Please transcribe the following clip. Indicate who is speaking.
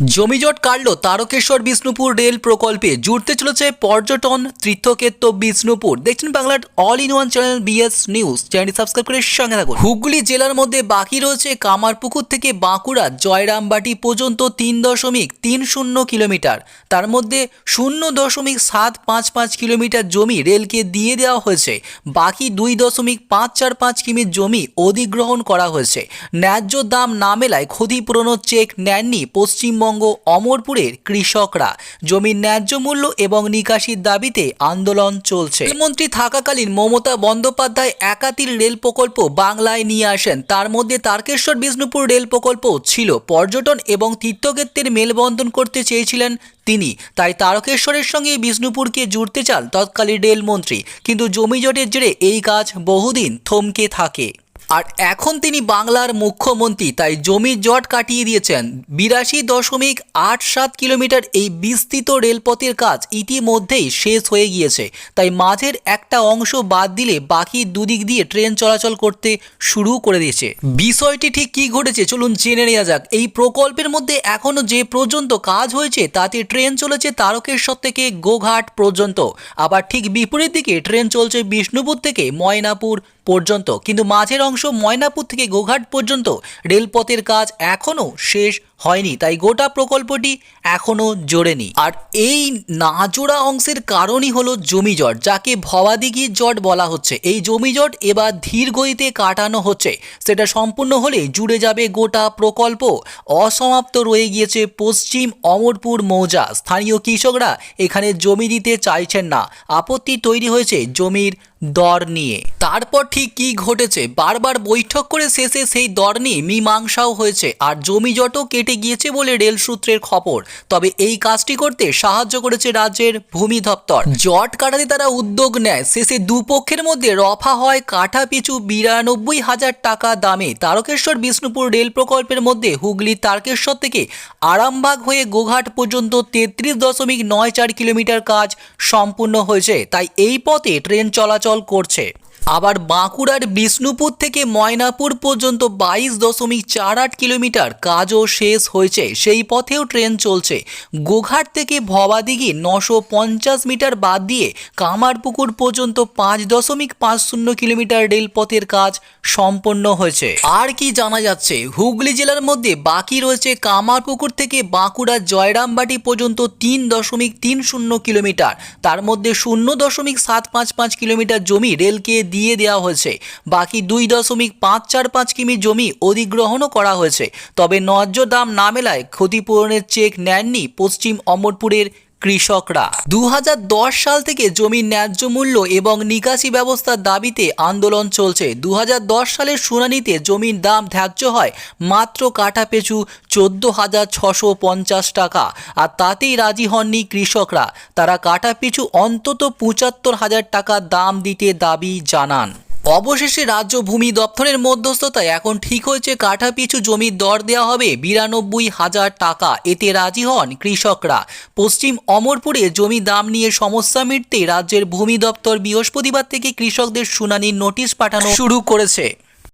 Speaker 1: জমিজট কাটল তারকেশ্বর বিষ্ণুপুর রেল প্রকল্পে। জুড়তে চলেছে পর্যটন তীর্থক্ষেত্র বিষ্ণুপুর। দেখছেন বাংলার all in one channel BS news চ্যানেলটি সাবস্ক্রাইব করে সঙ্গে থাকুন। হুগলি জেলার মধ্যে বাকি রয়েছে কামারপুকুর থেকে বাঁকুড়া জয়রামবাটি পর্যন্ত তিন দশমিক তিন শূন্য কিলোমিটার। তার মধ্যে শূন্য দশমিক সাত পাঁচ পাঁচ কিলোমিটার জমি রেলকে দিয়ে দেওয়া হয়েছে। বাকি দুই দশমিক পাঁচ চার পাঁচ কিমির জমি অধিগ্রহণ করা হয়েছে। ন্যায্য দাম না মেলায় ক্ষতিপূরণও চেক নেননি পশ্চিমবঙ্গ অমরপুরের কৃষকরা। জমির ন্যায্য মূল্য এবং নিকাশির দাবিতে আন্দোলন চলছে। রেলমন্ত্রী থাকাকালীন মমতা বন্দ্যোপাধ্যায় একাতির রেল প্রকল্প বাংলায় নিয়ে আসেন। তার মধ্যে তারকেশ্বর, বিষ্ণুপুর রেল প্রকল্প ছিল। পর্যটন এবং তীর্থক্ষেত্রের মেলবন্ধন করতে চেয়েছিলেন তিনি। তাই তারকেশ্বরের সঙ্গে বিষ্ণুপুরকে জুড়তে চান তৎকালীন রেলমন্ত্রী। কিন্তু জমিজটের জেরে এই কাজ বহুদিন থমকে থাকে। আর এখন তিনি বাংলার মুখ্যমন্ত্রী, তাই জমির জট কাটিয়ে দিয়েছেন। বিরাশি দশমিক আট সাত কিলোমিটার এই বিস্তৃত রেলপথের কাজ ইতিমধ্যেই শেষ হয়ে গিয়েছে। তাই মাঝের একটা অংশ বাদ দিলে বাকি দুদিক দিয়ে ট্রেন চলাচল করতে শুরু করে দিয়েছে। বিষয়টি ঠিক কী ঘটেছে চলুন জেনে নেওয়া যাক। এই প্রকল্পের মধ্যে এখনও যে পর্যন্ত কাজ হয়েছে, তাতে ট্রেন চলেছে তারকেশ্বর থেকে গোঘাট পর্যন্ত। আবার ঠিক বিপরীত দিকে ট্রেন চলছে বিষ্ণুপুর থেকে ময়নাপুর পর্যন্ত। কিন্তু মাঝের অংশ ময়নাপুর থেকে গোঘাট পর্যন্ত রেলপথের কাজ এখনও শেষ হয়নি, তাই গোটা প্রকল্পটি এখনও জোরেনি। আর এই না জোড়া অংশের কারণই হলো জমিজট যাকে ভবাদিঘির জট বলা হচ্ছে। এই জমিজট এবার ধীর গতিতে কাটানো হচ্ছে। সেটা সম্পূর্ণ হলে জুড়ে যাবে গোটা প্রকল্প। অসমাপ্ত রয়ে গিয়েছে পশ্চিম অমরপুর মৌজা। স্থানীয় কৃষকরা এখানে জমি দিতে চাইছেন না। আপত্তি তৈরি হয়েছে জমির দর নিয়ে। তারপর ঠিক কী ঘটেছে? বারবার বৈঠক করে শেষে সেই দর নিয়ে মীমাংসাও হয়েছে। আর জমি জটও কেটে গিয়েছে বলে রেল সূত্রের খবর। তবে এই কাজটি করতে সাহায্য করেছে রাজ্যের ভূমি দপ্তর। জট কাটাতে তারা উদ্যোগ নেয়। শেষে দুপক্ষের মধ্যে রফা হয় কাঠা পিছু বিরানব্বই হাজার টাকা দামে। তারকেশ্বর বিষ্ণুপুর রেল প্রকল্পের মধ্যে হুগলি তারকেশ্বর থেকে আরামবাগ হয়ে গোঘাট পর্যন্ত তেত্রিশ দশমিক নয় চার কিলোমিটার কাজ সম্পূর্ণ হয়েছে। তাই এই পথে ট্রেন চলাচল করছে। আবার বাঁকুড়ার বিষ্ণুপুর থেকে ময়নাপুর পর্যন্ত বাইশ দশমিক চার আট কিলোমিটার কাজও শেষ হয়েছে। সেই পথেও ট্রেন চলছে। গোঘাট থেকে ভবাদিঘি নশো পঞ্চাশ মিটার বাদ দিয়ে কামারপুকুর পর্যন্ত পাঁচ দশমিক পাঁচ শূন্য কিলোমিটার রেলপথের কাজ সম্পন্ন হয়েছে। আর কি জানা যাচ্ছে? হুগলি জেলার মধ্যে বাকি রয়েছে কামারপুকুর থেকে বাঁকুড়া জয়রামবাটি পর্যন্ত তিন দশমিক তিন শূন্য কিলোমিটার। তার মধ্যে শূন্য দশমিক সাত পাঁচ পাঁচ কিলোমিটার জমি রেলকে দিয়ে দেওয়া হয়েছে। বাকি দুই দশমিক পাঁচ চার পাঁচ কিমি জমি অধিগ্রহণও করা হয়েছে। তবে ন্যায্য দাম না মেলায় ক্ষতিপূরণের চেক নেননি পশ্চিম অমরপুরের কৃষকরা। দু হাজার দশ সাল থেকে জমির ন্যায্য মূল্য এবং নিকাশি ব্যবস্থার দাবিতে আন্দোলন চলছে। দু হাজার দশ সালের শুনানিতে জমির দাম ধার্য হয় মাত্র কাঠা পেছু চোদ্দ হাজার ছশো পঞ্চাশ টাকা। আর তাতেই রাজি হননি কৃষকরা। তারা কাঠা পিছু অন্তত পঁচাত্তর হাজার টাকা দাম দিতে দাবি জানান। অবশেষে রাজ্য ভূমি দপ্তরের মধ্যস্থতায় এখন ঠিক হয়েছে কাঠা পিছু জমির দর দেওয়া হবে বিরানব্বই হাজার টাকা। এতে রাজি হন কৃষকরা। পশ্চিম অমরপুরে জমি দাম নিয়ে সমস্যা মিটতে রাজ্যের ভূমি দপ্তর বৃহস্পতিবার থেকে কৃষকদের শুনানির নোটিশ পাঠানো শুরু করেছে।